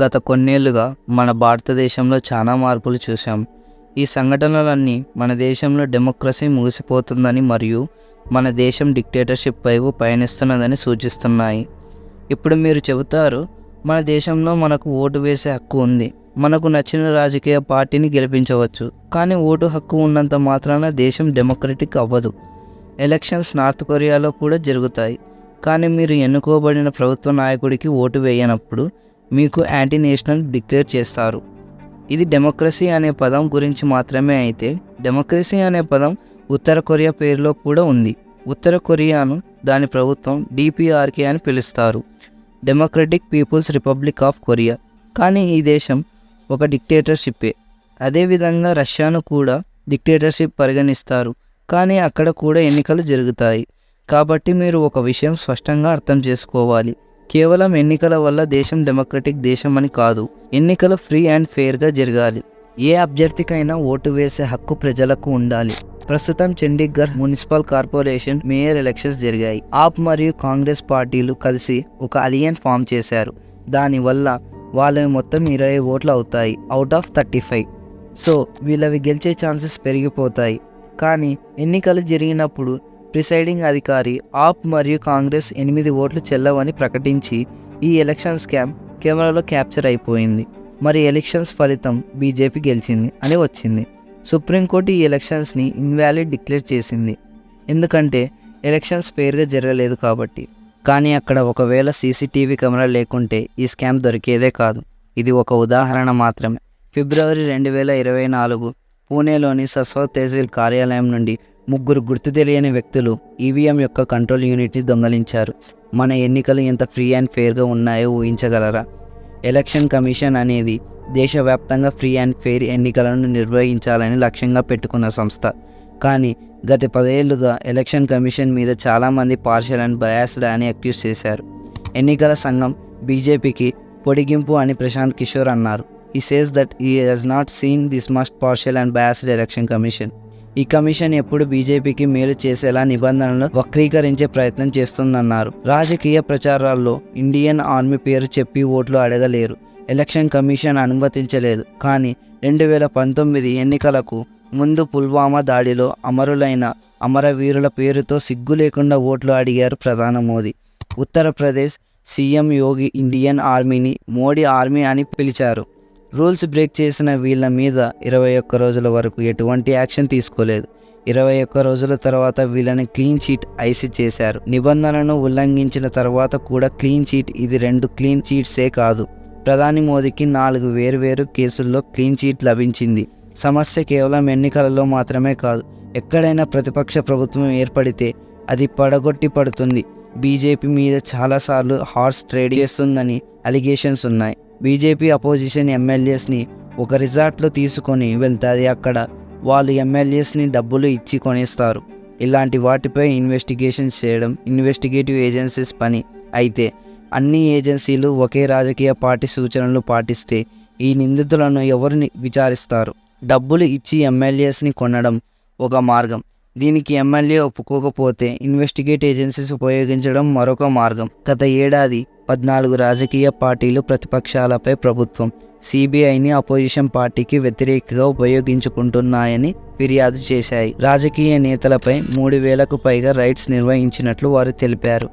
గత కొన్నేళ్ళుగా మన భారతదేశంలో చాలా మార్పులు చూశాం. ఈ సంఘటనలన్నీ మన దేశంలో డెమోక్రసీ ముగిసిపోతుందని మరియు మన దేశం డిక్టేటర్షిప్ వైపు పయనిస్తున్నదని సూచిస్తున్నాయి. ఇప్పుడు మీరు చెబుతారు మన దేశంలో మనకు ఓటు వేసే హక్కు ఉంది. మనకు నచ్చిన రాజకీయ పార్టీని గెలిపించవచ్చు. కానీ ఓటు హక్కు ఉన్నంత మాత్రాన దేశం డెమోక్రటిక్ అవ్వదు. ఎలక్షన్స్ నార్త్ కొరియాలో కూడా జరుగుతాయి. కానీ మీరు ఎన్నుకోబడిన ప్రభుత్వ నాయకుడికి ఓటు వేయనప్పుడు మీకు యాంటీ నేషనల్ డిక్లేర్ చేస్తారు. ఇది డెమోక్రసీ అనే పదం గురించి మాత్రమే అయితే డెమోక్రసీ అనే పదం ఉత్తర కొరియా పేరులో కూడా ఉంది. ఉత్తర కొరియాను దాని ప్రభుత్వం డిపిఆర్కే అని పిలుస్తారు. Democratic people's republic of Korea కానీ ఈ దేశం ఒక డిక్టేటర్షిప్పే అదేవిధంగా రష్యాను కూడా డిక్టేటర్షిప్ పరిగణిస్తారు. కానీ అక్కడ కూడా ఎన్నికలు జరుగుతాయి. కాబట్టి మీరు ఒక విషయం స్పష్టంగా అర్థం చేసుకోవాలి. కేవలం ఎన్నికల వల్ల దేశం డెమోక్రటిక్ దేశం అని కాదు ఎన్నికలు ఫ్రీ అండ్ ఫెయిర్గా జరగాలి. ఏ అభ్యర్థికైనా ఓటు వేసే హక్కు ప్రజలకు ఉండాలి. ప్రస్తుతం Chandigarh municipal corporation mayor elections జరిగాయి. ఆప్ మరియు కాంగ్రెస్ పార్టీలు కలిసి ఒక అలియన్స్ ఫామ్ చేశారు. దానివల్ల వాళ్ళవి మొత్తం ఇరవై ఓట్లు అవుతాయి out of thirty five. So వీళ్ళవి గెలిచే ఛాన్సెస్ పెరిగిపోతాయి. కానీ ఎన్నికలు జరిగినప్పుడు ప్రిసైడింగ్ అధికారి ఆప్ మరియు కాంగ్రెస్ ఎనిమిది ఓట్లు చెల్లవని ప్రకటించి ఈ ఎలక్షన్ స్కామ్ కెమెరాలో క్యాప్చర్ అయిపోయింది. మరి ఎలక్షన్స్ ఫలితం బీజేపీ గెలిచింది అని వచ్చింది. సుప్రీంకోర్టు ఈ ఎలక్షన్స్ని ఇన్వాలిడ్ డిక్లేర్ చేసింది. ఎందుకంటే ఎలక్షన్స్ ఫెయిర్గా జరగలేదు కాబట్టి. కానీ అక్కడ ఒకవేళ సీసీటీవీ కెమెరా లేకుంటే ఈ స్కామ్ దొరికేదే కాదు. ఇది ఒక ఉదాహరణ మాత్రమే. ఫిబ్రవరి రెండు వేల ఇరవై నాలుగు పూణేలోని సస్వ తహసీల్ కార్యాలయం నుండి ముగ్గురు గుర్తు తెలియని వ్యక్తులు ఈవీఎం యొక్క కంట్రోల్ యూనిట్ని దొంగలించారు. మన ఎన్నికలు ఎంత ఫ్రీ అండ్ ఫెయిర్గా ఉన్నాయో ఊహించగలరా? ఎలక్షన్ కమిషన్ అనేది దేశవ్యాప్తంగా ఫ్రీ అండ్ ఫెయిర్ ఎన్నికలను నిర్వహించాలని లక్ష్యంగా పెట్టుకున్న సంస్థ. కానీ గత పదేళ్ళుగా ఎలక్షన్ కమిషన్ మీద చాలామంది పార్షల్ అండ్ బయాస్డ్ అని అక్యూజ్ చేశారు. ఎన్నికల సంఘం బీజేపీకి పొడిగింపు అని ప్రశాంత్ కిషోర్ అన్నారు. He says that he he's not seen this must partial and biased election commission ఈ కమిషన్ ఎప్పుడు బీజేపీకి మేలు చేసేలా నిబంధనలను వక్రీకరించే ప్రయత్నం చేస్తుందన్నారు. రాజకీయ ప్రచారాల్లో ఇండియన్ ఆర్మీ పేరు చెప్పి ఓట్లు అడగలేరు. Election commission అనుమతించలేదు. కానీ రెండు వేల పంతొమ్మిది ఎన్నికలకు ముందు పుల్వామా దాడిలో అమరులైన అమరవీరుల పేరుతో సిగ్గు లేకుండా ఓట్లు అడిగారు ప్రధాని మోదీ. ఉత్తరప్రదేశ్ సీఎం యోగి ఇండియన్ ఆర్మీని మోడీ ఆర్మీ అని పిలిచారు. రూల్స్ బ్రేక్ చేసిన వీళ్ళ మీద ఇరవై ఒక్క రోజుల వరకు ఎటువంటి యాక్షన్ తీసుకోలేదు. ఇరవై ఒక్క రోజుల తర్వాత వీళ్ళని క్లీన్ చీట్ ఐసి చేశారు. నిబంధనలను ఉల్లంఘించిన తర్వాత కూడా క్లీన్ చీట్ ఇది రెండు క్లీన్ చీట్సే కాదు. ప్రధాని మోదీకి నాలుగు వేర్వేరు కేసుల్లో క్లీన్ చీట్ లభించింది. సమస్య కేవలం ఎన్నికలలో మాత్రమే కాదు ఎక్కడైనా ప్రతిపక్ష ప్రభుత్వం ఏర్పడితే అది పడగొట్టి పడుతుంది. బీజేపీ మీద చాలాసార్లు హార్స్ ట్రేడ్ చేస్తుందని అలిగేషన్స్ ఉన్నాయి. బీజేపీ అపోజిషన్ ఎమ్మెల్యేస్ని ఒక రిజార్ట్లో తీసుకొని వెళ్తుంది అక్కడ. వాళ్ళు ఎమ్మెల్యేస్ని డబ్బులు ఇచ్చి కొనేస్తారు. ఇలాంటి వాటిపై ఇన్వెస్టిగేషన్ చేయడం ఇన్వెస్టిగేటివ్ ఏజెన్సీస్ పని. అయితే అన్ని ఏజెన్సీలు ఒకే రాజకీయ పార్టీ సూచనలు పాటిస్తే ఈ నిందితులను ఎవరిని విచారిస్తారు? డబ్బులు ఇచ్చి ఎమ్మెల్యేస్ని కొనడం ఒక మార్గం. దీనికి ఎమ్మెల్యే ఒప్పుకోకపోతే ఇన్వెస్టిగేట్ ఏజెన్సీస్ ఉపయోగించడం మరొక మార్గం. గత ఏడాది పద్నాలుగు రాజకీయ పార్టీలు ప్రతిపక్షాలపై ప్రభుత్వం సిబిఐని అపోజిషన్ పార్టీకి వ్యతిరేకంగా ఉపయోగించుకుంటున్నాయని ఫిర్యాదు చేశాయి. రాజకీయ నేతలపై మూడు వేలకు పైగా రైట్స్ నిర్వహించినట్లు వారు తెలిపారు.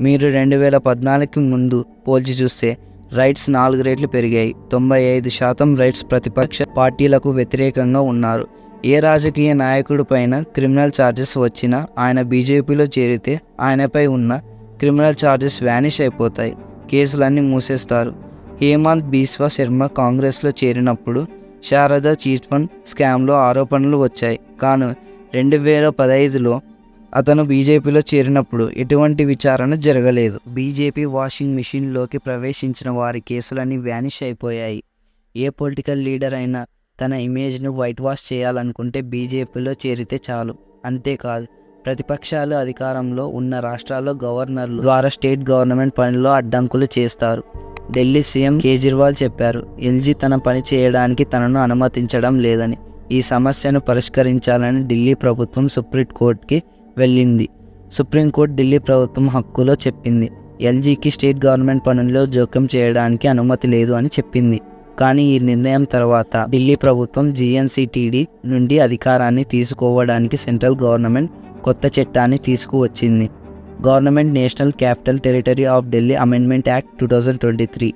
మీరు రెండు వేల పద్నాలుగుకి ముందు పోల్చి చూస్తే రైట్స్ నాలుగు రేట్లు పెరిగాయి. తొంభై ఐదు శాతం రైట్స్ ప్రతిపక్ష పార్టీలకు వ్యతిరేకంగా ఉన్నారు. ఏ రాజకీయ నాయకుడి పైన క్రిమినల్ ఛార్జెస్ వచ్చినా ఆయన బీజేపీలో చేరితే ఆయనపై ఉన్న క్రిమినల్ ఛార్జెస్ వ్యానిష్ అయిపోతాయి. కేసులన్నీ మూసేస్తారు. హేమంత్ బీస్వా శర్మ కాంగ్రెస్లో చేరినప్పుడు శారదా చీట్ ఫండ్ స్కామ్లో ఆరోపణలు వచ్చాయి. కాను రెండు వేల పదహైదులో అతను బీజేపీలో చేరినప్పుడు ఎటువంటి విచారణ జరగలేదు. బీజేపీ వాషింగ్ మిషన్లోకి ప్రవేశించిన వారి కేసులన్నీ వ్యానిష్ అయిపోయాయి. ఏ పొలిటికల్ లీడర్ అయినా తన ఇమేజ్ను వైట్ వాష్ చేయాలనుకుంటే బీజేపీలో చేరితే చాలు. అంతేకాదు ప్రతిపక్షాలు అధికారంలో ఉన్న రాష్ట్రాల్లో గవర్నర్లు ద్వారా స్టేట్ గవర్నమెంట్ పనిలో అడ్డంకులు చేస్తారు. ఢిల్లీ సీఎం కేజ్రీవాల్ చెప్పారు ఎల్జీ తన పని చేయడానికి తనను అనుమతించడం లేదని. ఈ సమస్యను పరిష్కరించాలని ఢిల్లీ ప్రభుత్వం సుప్రీంకోర్టుకి వెళ్ళింది. సుప్రీంకోర్టు ఢిల్లీ ప్రభుత్వం హక్కులో చెప్పింది. ఎల్జీకి స్టేట్ గవర్నమెంట్ పనుల్లో జోక్యం చేయడానికి అనుమతి లేదు అని చెప్పింది. కానీ ఈ నిర్ణయం తర్వాత ఢిల్లీ ప్రభుత్వం జిఎన్సిటిడి నుండి అధికారాన్ని తీసుకోవడానికి సెంట్రల్ గవర్నమెంట్ కొత్త చట్టాన్ని తీసుకువచ్చింది. Government national capital territory of Delhi amendment act two thousand twenty three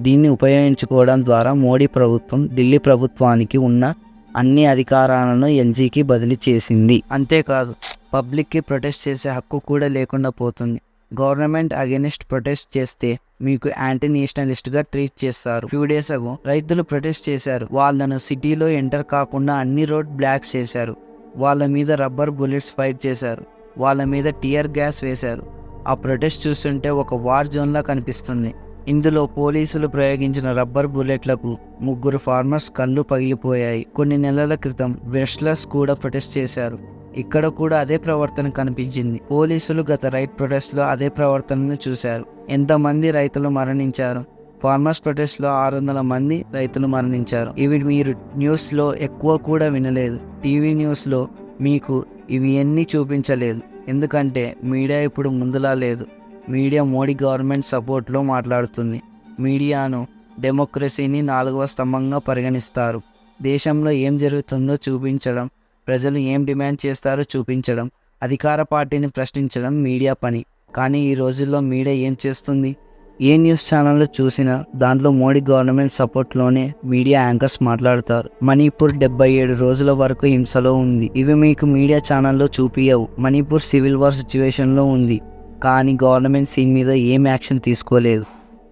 దీన్ని ఉపయోగించుకోవడం ద్వారా మోడీ ప్రభుత్వం ఢిల్లీ ప్రభుత్వానికి ఉన్న అన్ని అధికారాలను ఎల్జీకి బదిలీ చేసింది. అంతేకాదు పబ్లిక్కి ప్రొటెస్ట్ చేసే హక్కు కూడా లేకుండా పోతుంది. గవర్నమెంట్ అగెనిస్ట్ ప్రొటెస్ట్ చేస్తే మీకు యాంటీ నేషనలిస్ట్గా ట్రీట్ చేస్తారు. ఫ్యూ డేస్ అగో రైతులు ప్రొటెస్ట్ చేశారు. వాళ్ళను సిటీలో ఎంటర్ కాకుండా అన్ని రోడ్ బ్లాక్స్ చేశారు. వాళ్ళ మీద రబ్బర్ బుల్లెట్స్ ఫైర్ చేశారు. వాళ్ళ మీద టియర్ గ్యాస్ వేశారు. ఆ ప్రొటెస్ట్ చూస్తుంటే ఒక వార్ జోన్లా కనిపిస్తుంది. ఇందులో పోలీసులు ప్రయోగించిన రబ్బర్ బుల్లెట్లకు ముగ్గురు ఫార్మర్స్ కళ్ళు పగిలిపోయాయి. కొన్ని నెలల క్రితం వెస్ట్లర్స్ కూడా ప్రొటెస్ట్ చేశారు. ఇక్కడ కూడా అదే ప్రవర్తన కనిపించింది. పోలీసులు గత రైట్ ప్రొటెస్ట్లో అదే ప్రవర్తనను చూశారు. ఎంతమంది రైతులు మరణించారు? ఫార్మర్స్ ప్రొటెస్ట్లో ఆరు వందల మంది రైతులు మరణించారు. ఇవి మీరు న్యూస్లో ఎక్కువ కూడా వినలేదు. టీవీ న్యూస్లో మీకు ఇవి ఎన్ని చూపించలేదు. ఎందుకంటే మీడియా ఇప్పుడు ముందులా లేదు. మీడియా మోడీ గవర్నమెంట్ సపోర్ట్లో మాట్లాడుతుంది. మీడియాను డెమోక్రసీని నాలుగవ స్తంభంగా పరిగణిస్తారు. దేశంలో ఏం జరుగుతుందో చూపించడం ప్రజలు ఏం డిమాండ్ చేస్తారో చూపించడం అధికార పార్టీని ప్రశ్నించడం మీడియా పని. కానీ ఈ రోజుల్లో మీడియా ఏం చేస్తుంది? ఏ న్యూస్ ఛానల్లో చూసినా దాంట్లో మోడీ గవర్నమెంట్ సపోర్ట్లోనే మీడియా యాంకర్స్ మాట్లాడతారు. మణిపూర్ డెబ్బై ఏడు రోజుల వరకు హింసలో ఉంది. ఇవి మీకు మీడియా ఛానల్లో చూపియవు. మణిపూర్ సివిల్ వార్ సిచ్యువేషన్లో ఉంది. కానీ గవర్నమెంట్ సీన్ మీద ఏం యాక్షన్ తీసుకోలేదు.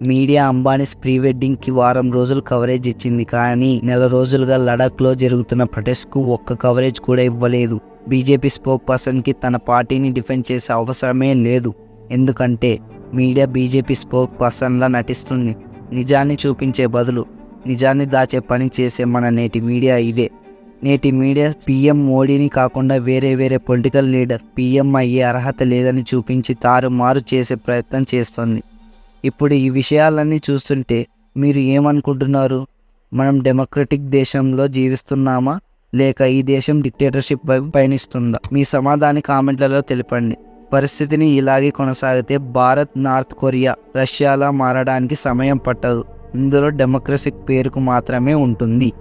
మీడియా అంబానీస్ ప్రీ వెడ్డింగ్కి వారం రోజులు కవరేజ్ ఇచ్చింది కానీ నెల రోజులుగా లడాఖ్లో జరుగుతున్న ప్రొటెస్ట్కు ఒక్క కవరేజ్ కూడా ఇవ్వలేదు. బీజేపీ స్పోక్ పర్సన్కి తన పార్టీని డిఫెండ్ చేసే అవసరమే లేదు. ఎందుకంటే మీడియా బీజేపీ స్పోక్ పర్సన్లా నటిస్తుంది. నిజాన్ని చూపించే బదులు నిజాన్ని దాచే పని చేసే మన నేటి మీడియా ఇదే. నేటి మీడియా పీఎం మోడీని కాకుండా వేరే వేరే పొలిటికల్ లీడర్ పీఎం అయ్యే అర్హత లేదని చూపించి తారుమారు చేసే ప్రయత్నం చేస్తోంది. ఇప్పుడు ఈ విషయాలన్నీ చూస్తుంటే మీరు ఏమనుకుంటున్నారు? మనం డెమోక్రటిక్ దేశంలో జీవిస్తున్నామా? లేక ఈ దేశం డిక్టేటర్షిప్ వైపు పయనిస్తుందా? మీ సమాధాని కామెంట్లలో తెలపండి. పరిస్థితిని ఇలాగే కొనసాగితే భారత్ నార్త్ కొరియా రష్యాలా మారడానికి సమయం పట్టదు. ఇందులో డెమోక్రసీ పేరుకు మాత్రమే ఉంటుంది.